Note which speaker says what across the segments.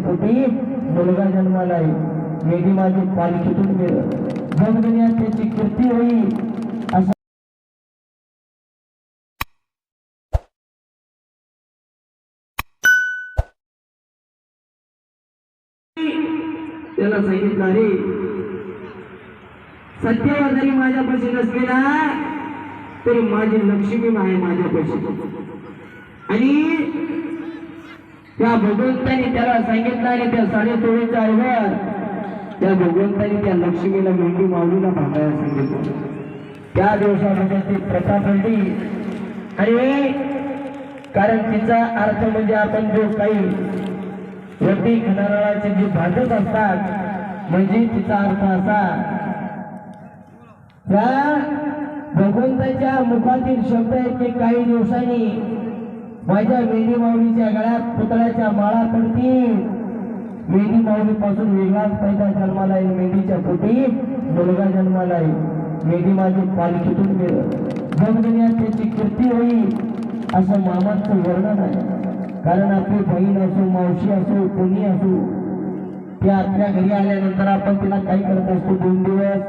Speaker 1: पोटी मुलगा जन्माला आहे माझे पालखीतून गेलं. जगदुनियात त्याची कीर्ती होईल असं त्याला सांगितलं अरे सत्यावर जरी माझ्यापाशी नसले ना तरी माझी लक्ष्मी आहे माझ्यापाशी आणि त्या भगवंताने त्याला सांगितलं आणि त्या साडे तोळीच्या आईवर त्या भगवंताने त्या लक्ष्मीला मेंढी माऊलीला भागायला सांगितलं. त्या दिवसामध्ये ती प्रथा पडली आणि कारण तिचा अर्थ म्हणजे आपण जो काही वरती खनाराचे जे भाजत असतात म्हणजे तिचा अर्थ असा त्या भगवंताच्या मुखातील शब्द आहेत की काही दिवसांनी माझ्या वेणी माऊलीच्या गळ्यात पुतळ्याच्या माळा पडतील. वेणी माऊली पासून वेगळाच पैदा जन्माला येईल मेंढीच्या पोटी. मुलगा जन्माला येईल. मेढी माझी पालखीतून गेलं जगदुनियात त्याची कीर्ती होईल असं मामाचं वर्णन आहे. कारण आपली बहीण असो मावशी असो कोणी असो त्या आपल्या घरी आल्यानंतर आपण तिला काही करत असतो? दोन दिवस.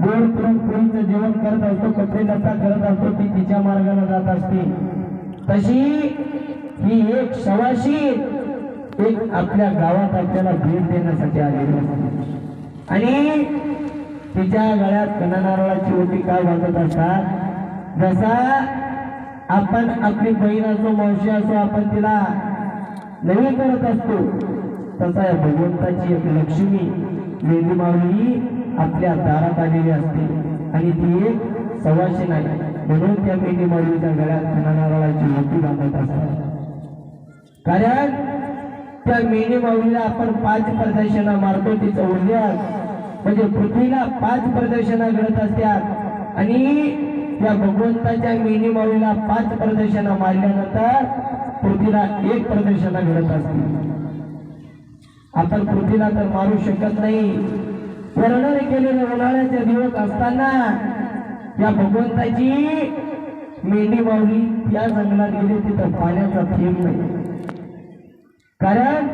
Speaker 1: गोड पुरणपोळीचं जेवण करत असतो कपडे लता करत असतो ती तिच्या मार्गाने जात असते. तशी ही एक सवाशी एक आपल्या गावात आपल्याला भेट देण्यासाठी आलेली असते. आणि तिच्या गळ्यात कनानारळाची ओटी काय वाजत असतात? जसा आपण आपली बहीण असो मावशी असो आपण तिला नवी करत असतो तसा या भगवंताची एक लक्ष्मी वेली माऊली आपल्या दारात आलेली असते. आणि ती एक सवाशी नाही. म्हणून त्या मेंढी माऊलीच्या गळ्यात नारळाची मोठी बांधत असतात कारण त्या मेनी माऊलीला आपण पाच प्रदर्शना मारतो तिचं उल्लेख. म्हणजे पृथ्वीला पाच प्रदर्शना घडत असतात. आणि त्या भगवंताच्या मेनी माऊलीला पाच प्रदर्शना मारल्यानंतर पृथ्वीला एक प्रदर्शना घडत असते. आपण पृथ्वीला तर मारू शकत नाही. वर्णन केलेले उन्हाळ्याचे दिवस असताना या भगवंताची मेंढी माऊली त्या जंगलात गेली तिथं पाण्याचा थेंब नाही. कारण